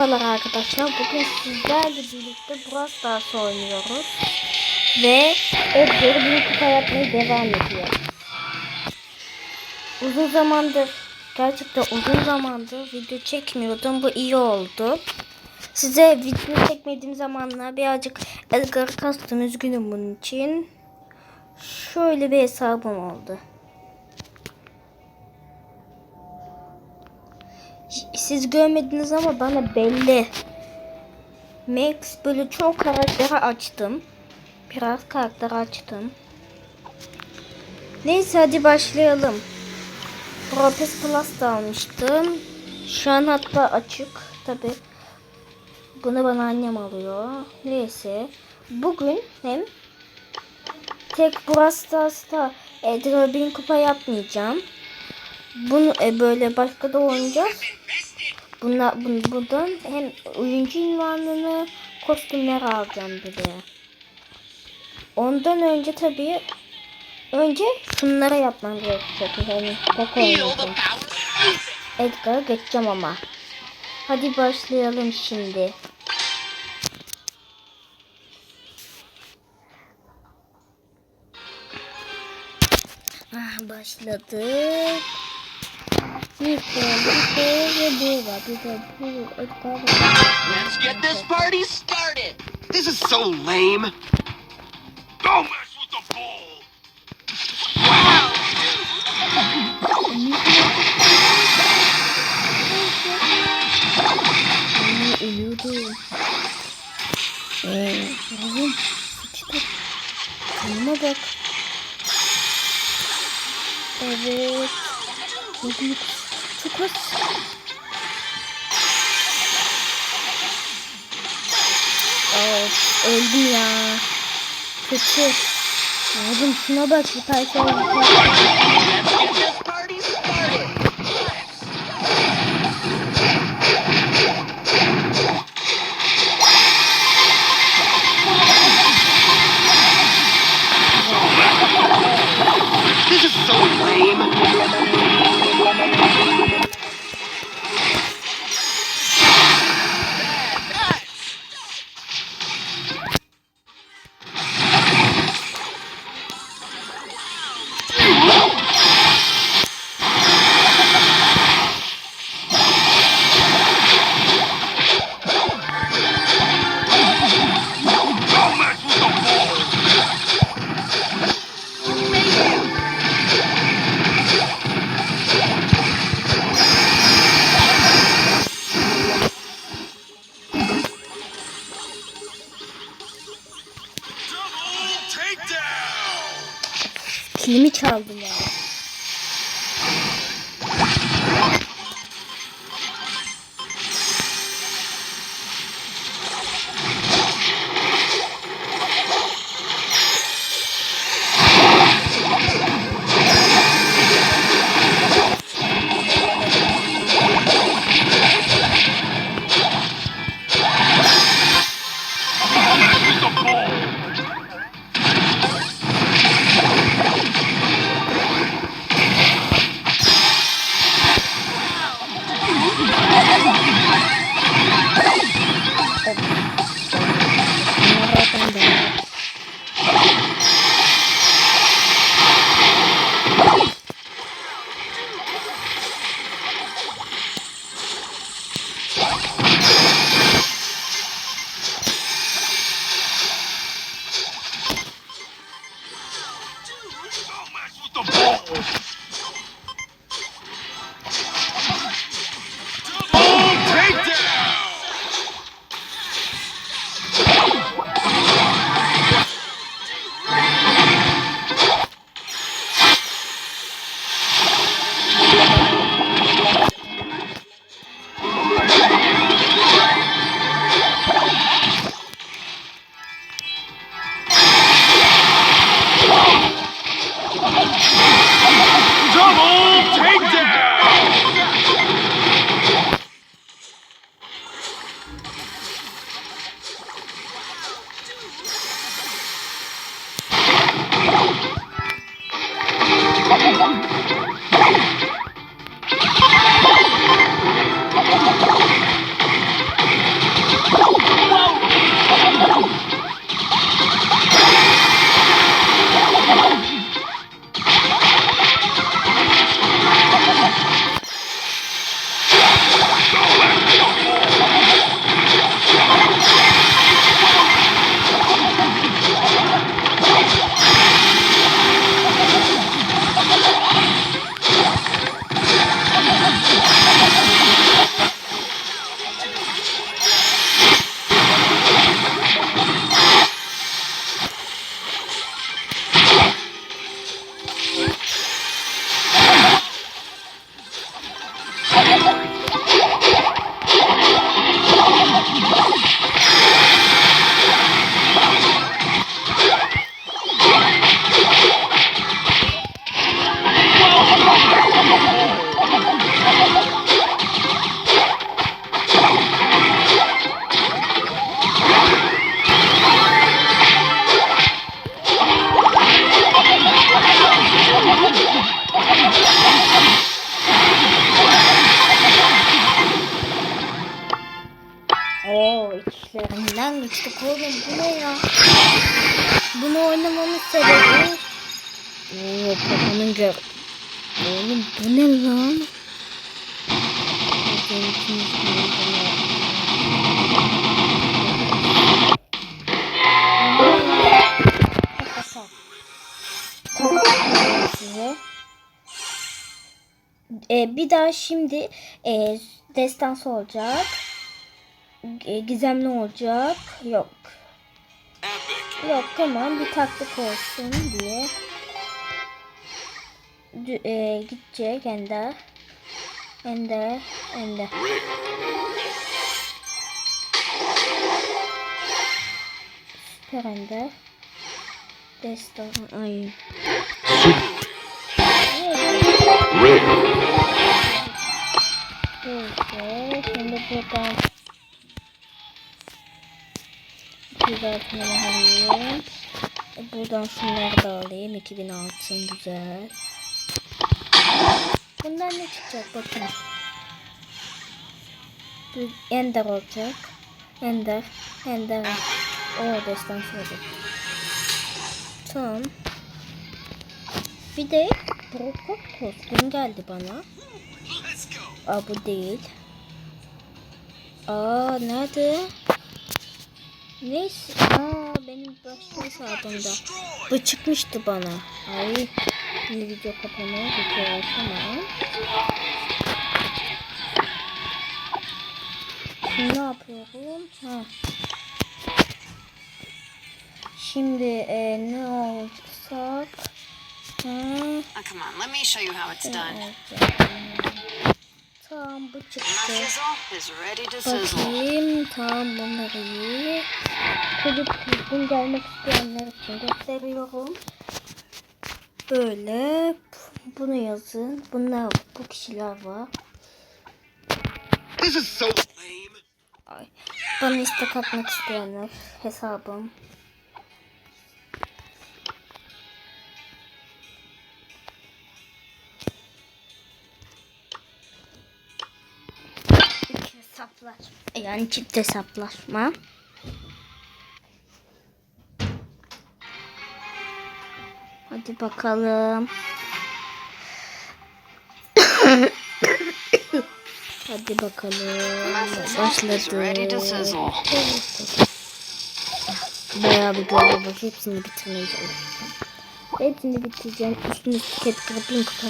Merhabalar arkadaşlar. Bugün sizlerle birlikte Brawl Stars oynuyoruz. Ve Edgar'ı büyük kupa yapmaya devam ediyor. Uzun zamandır, gerçekten uzun zamandır video çekmiyordum. Bu iyi oldu. Size video çekmediğim zamanlar birazcık Edgar'ı kastım. Üzgünüm bunun için. Şöyle bir hesabım oldu. Siz görmediniz ama bana belli. Max böyle çok karakteri açtım. Biraz karakter açtım. Neyse hadi başlayalım. Propes Plus da almıştım. Şu an hatta açık. Tabi. Bunu bana annem alıyor. Neyse. Bugün hem tek Brawl Stars'ta Edgar bin kupa yapmayacağım. Bunu e, böyle başka da oynayacağız. Bunlar bun, buradan hem oyuncu ünvanını kostümler alacağım bir de. Ondan önce tabii önce şunlara yapmam gerekecek. Yani tek oynayacağım. Edgar'a geçeceğim ama. Hadi başlayalım şimdi. Ah başladık. Let's get this party started. This is so lame. Don't mess with the ball. Ay, ölüyordum. Eee, oğlum sıçtı. Kanıma bak. Evet. Çok çok az. Of, öldüm ya. Kötü. Oğlum şuna bak bir tane şey Kilimi çaldı ya. Oh. Bu ne lan? Size. Ee, bir daha şimdi e, destansı olacak. E, gizemli olacak. Yok. Yok tamam bir taktik olsun diye. E, gidecek Ender. Ender. Ender. Süper Ender. Destan. Ay. Neyse. Şimdi buradan Güzeltmeni alayım. E, Buradan şunları da alayım. 2000 altın güzel. Bundan ne çıkacak bakın. Ender olacak. Ender. Ender. O destan olacak. Tamam. Bir de Broco kostüm geldi bana. Aa bu değil. Aa nerede? Neyse. Aa benim başka hesabımda. Bu çıkmıştı bana. Ay. Şimdi video kapamaya geçiyoruz ama. Şimdi ne yapıyorum? Ha. Şimdi e, ne olacak? Ha. Oh, come on, let me show you how it's done. Tamam bu My çıktı. fizzle is ready to sizzle. Bakayım tamam bunları iyi. Kulüp düzgün gelmek isteyenler için gösteriyorum. Böyle bunu yazın. Bunlar bu kişiler var. This is so lame. Ay. Bana istek atmak isteyenler hesabım. İki hesaplar. Yani çift hesaplaşma. Hadi bakalım. Hadi bakalım. Başladı. Bayağı bir görev var. Hepsini bitirmeye çalışacağım. Hepsini bitireceğim. Üstüne tiket kırıp bin kupa.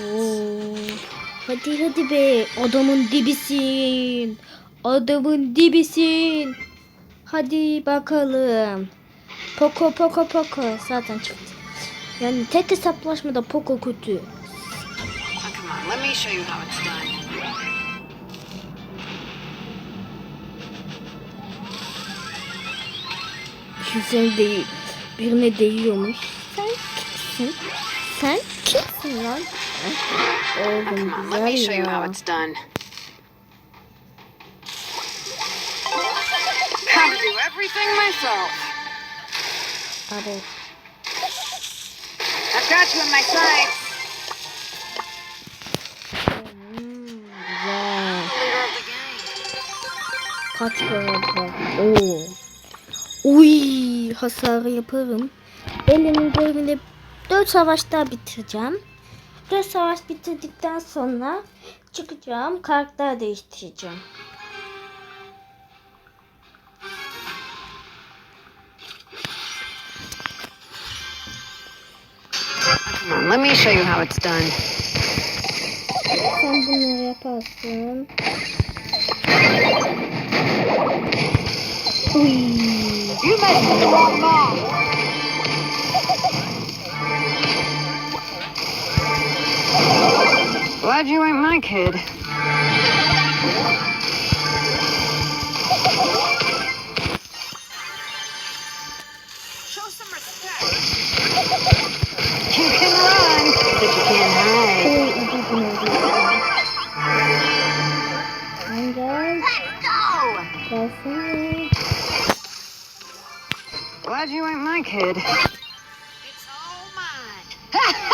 Oo. Hadi hadi be. Adamın dibisin. Adamın dibisin. Hadi bakalım. Poco Poco Poco zaten çıktı. Yani tek hesaplaşmada Poco kötü. Güzel değil. Birine değiyormuş. Sen kimsin? Sen kimsin lan? Oğlum Let me show güzel you how ya. Hadi. I've got you in my gang. Kaç var? Oo. Uy, hasarı yaparım. Elimin görevini 4 savaşta bitireceğim. 4 savaş bitirdikten sonra çıkacağım. Karakter değiştireceğim. Come on, let me show you how it's done. Sen bunları yaparsın. Uy. You messed with the wrong mom. Glad you ain't my kid. Show some respect. You can run, but you can't hide. Bunları. Lan gel. Go! Gelsene. Glad you ain't my kid. It's all mine.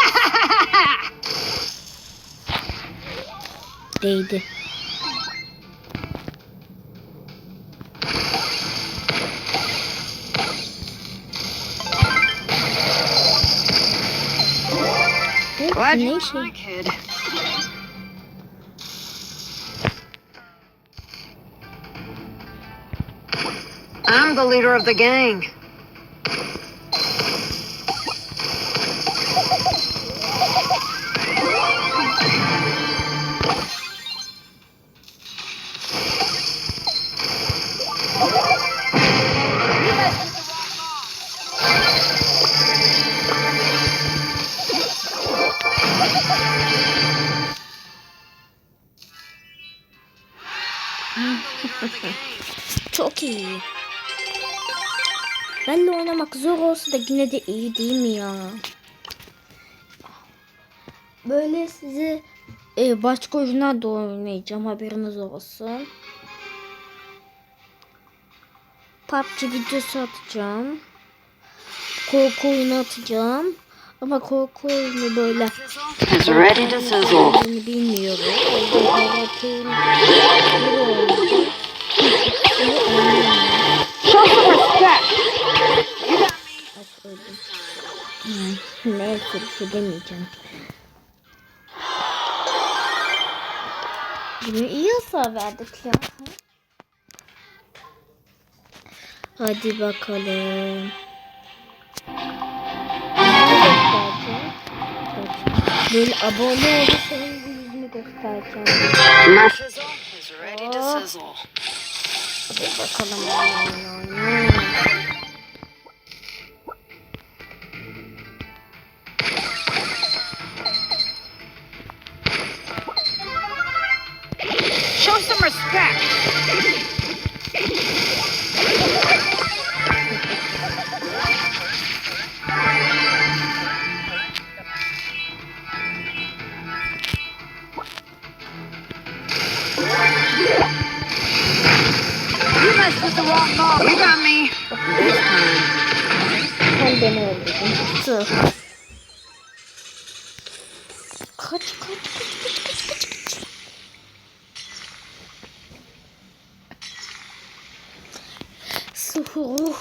değdi. Glad you were my kid. I'm the leader of the gang. İyi. Benle oynamak zor olsa da yine de iyi değil mi ya? Böyle sizi e, başka oyunlar da oynayacağım haberiniz olsun. PUBG videosu atacağım. Korku oyunu atacağım. Ama korku oyunu böyle bilmiyorum. Bunu. Show some respect. Ay, öldüm. Hmm, Neyse bir şey demeyeceğim. Yine iyi hasar verdik ya. Hadi bakalım. Böyle abone olursanız yüzünü göstereceğim. My Hadi bakalım. Öldürdün. Sır. Kaç kaç kaç kaç kaç kaç kaç. Suhu.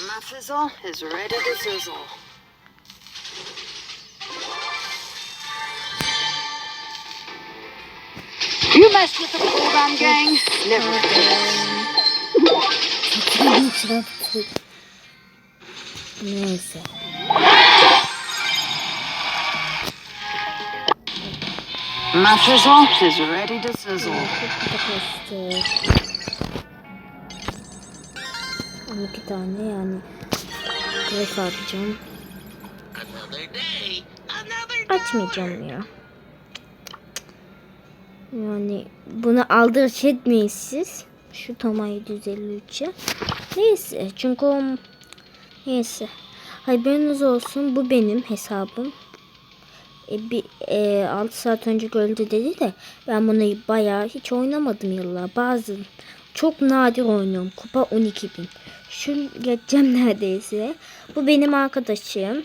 My fizzle is ready to sizzle. You messed with the Bullgum gang? Never Çarptı. Neyse. My fizzle is ready to sizzle. 12 tane yani. Kılıf atacağım. Açmayacağım ya. Yani bunu aldırış etmeyin siz. Şu Tama 753'e. Neyse çünkü o... Neyse. Haberiniz olsun bu benim hesabım. E, bir e, 6 saat önce öldü dedi de ben bunu bayağı hiç oynamadım yıllar. Bazı çok nadir oynuyorum. Kupa 12.000. Şu geçeceğim neredeyse. Bu benim arkadaşım.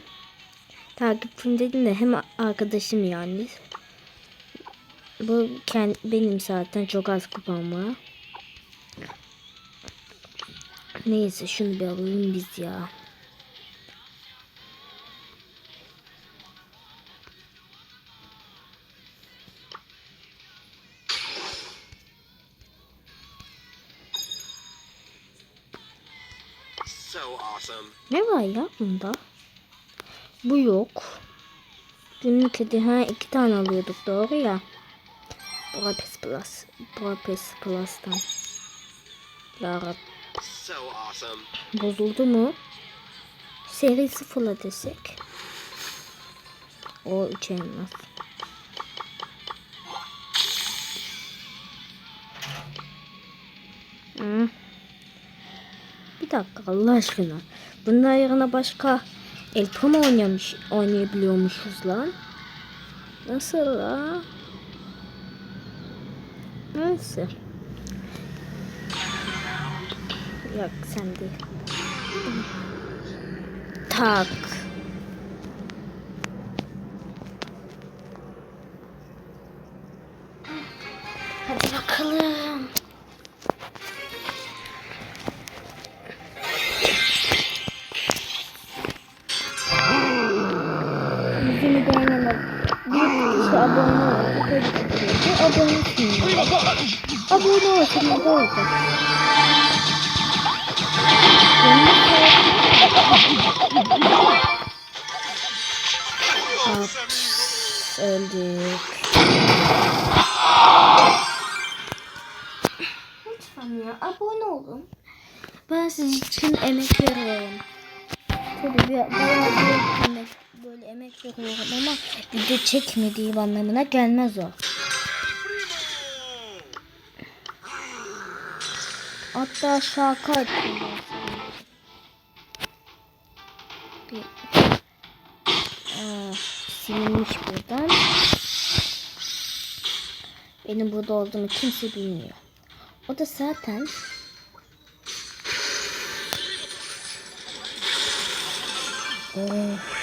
Takipçim dedim de hem arkadaşım yani. Bu kend, benim zaten çok az kupam var. Neyse şunu bir alalım biz ya. Var ya bunda? Bu yok. Günlük hedi ha iki tane alıyorduk doğru ya. Brapes Plus. Brapes Plus'tan. Ya So awesome. Bozuldu mu? Seri sıfırla desek. O üç elmas. Hı. Bir dakika Allah aşkına. Bunun yerine başka El Primo oynamış, oynayabiliyormuşuz lan. Nasıl la? Neyse. Yok sen değil. Tak. Hadi bakalım. beğenme, bir kişi abone ol. Abone olsun. Abone olsun. Abone olsun. Ups, öldük. Lütfen ya abone olun. Ben sizin için emek veriyorum. Tabii bayağı bir emek emek veriyorum ama video çekmediğim anlamına gelmez o. Hatta. Bir Aa, silinmiş buradan. Benim burada olduğumu kimse bilmiyor. O da zaten Oo.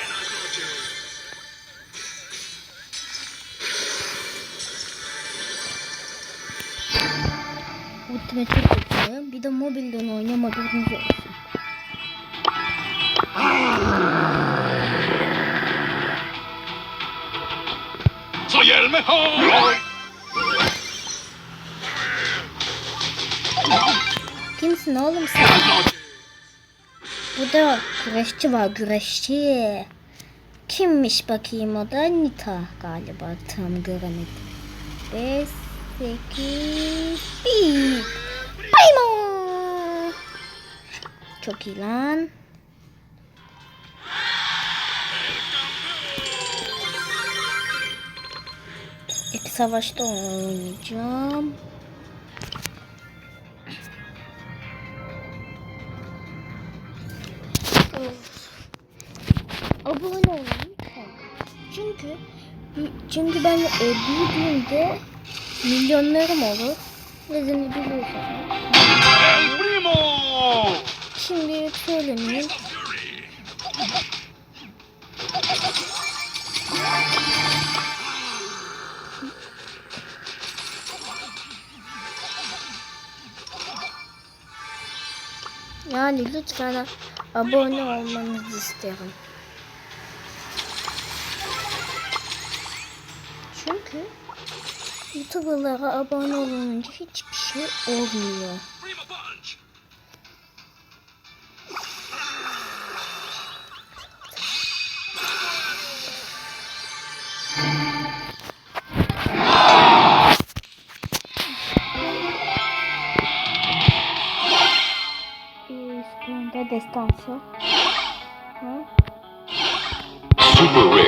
Çok kötü. Bir de mobilden haberiniz olsun. Soy el mejor. Kimsin oğlum sen? Burada güreşçi var güreşçi. Kimmiş bakayım o da Nita galiba tam göremedim. 5 8 1 Bayma. Çok iyi lan. İlk savaşta oynayacağım. abone olun lütfen. Çünkü çünkü ben e, büyüdüğümde milyonlarım olur. Nedeni biliyorsunuz. Şimdi söylemeyeyim. Yani lütfen abone olmanızı isterim. Çünkü YouTuber'lara abone olunca hiçbir şey olmuyor. Destansı. Super rare.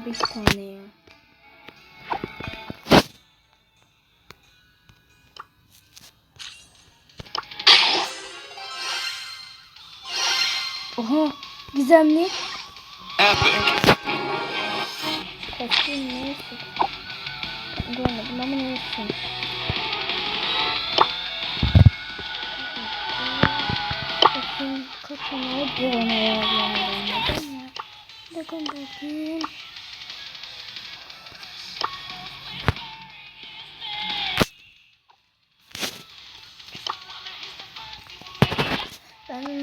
Da bir tane ya. Oha gizemli. Kaçayım neyse. Görmedim ama neyse. Bakayım kaçana bir ona ayarlayalım. Bakın bakayım.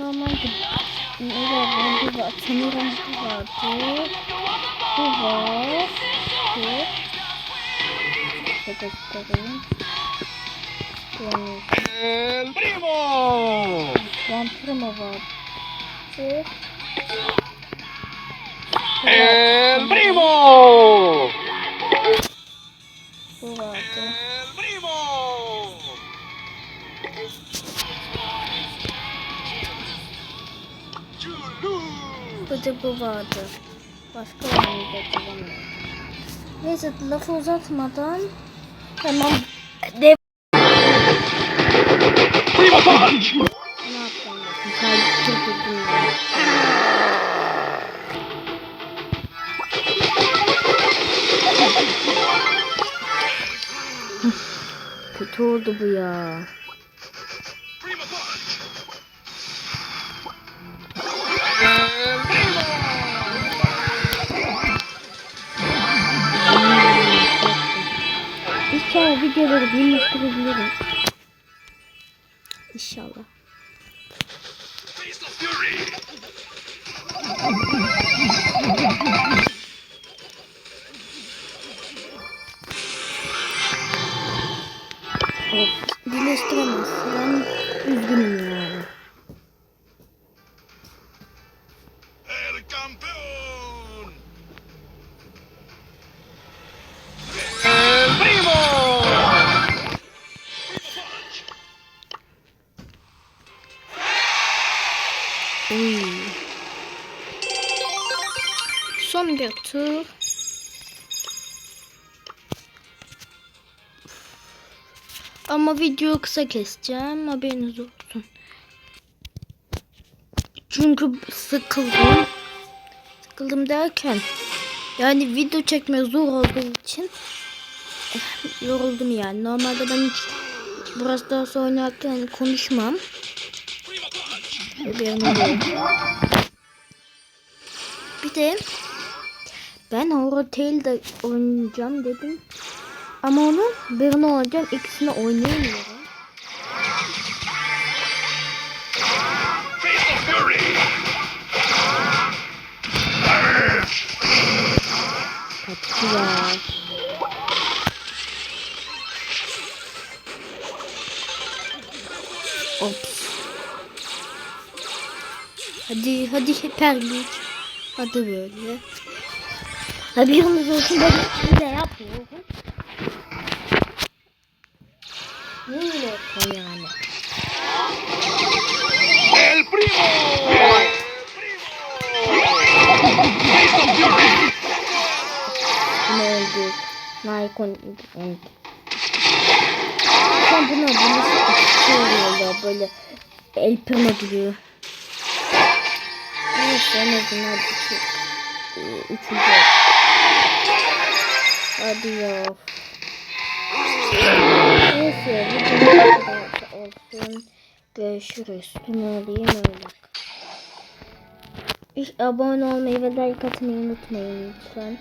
Normalde ne var? Bu var. Sanırım bu vardı. Bu var. Bu. Şöyle göstereyim. El Primo. vampirma var. Bu. El Primo. Bir de bu vardı. Başka var mıydı hatırlamıyorum. Neyse lafı uzatmadan hemen de ne bakın. Kalp kırpıldım ya. Kötü oldu bu ya. aşağı videoları birleştirebilirim. İnşallah. Evet, birleştiremez. Ben üzgünüm ya. Videoyu kısa keseceğim. Haberiniz olsun. Çünkü sıkıldım. Sıkıldım derken yani video çekmek zor olduğu için eh, yoruldum yani. Normalde ben hiç burası daha sonra oynarken konuşmam. Bir de ben Horror Tale'de oynayacağım dedim. Ama onun birini oynayacağım. ikisini oynayamıyorum. Kaçtılar. Ops. Hadi hadi hiper güç. Hadi böyle. Haberiniz olsun ben hiç hile yapmıyorum. Öldü. Sen buna bunu ya böyle el primo gibi. Neyse en azından iki, e, üçüncü. Hadi ya. Neyse bu kadar olsun. Görüşürüz. Ne olayım öyle. Abone olmayı ve like atmayı unutmayın lütfen.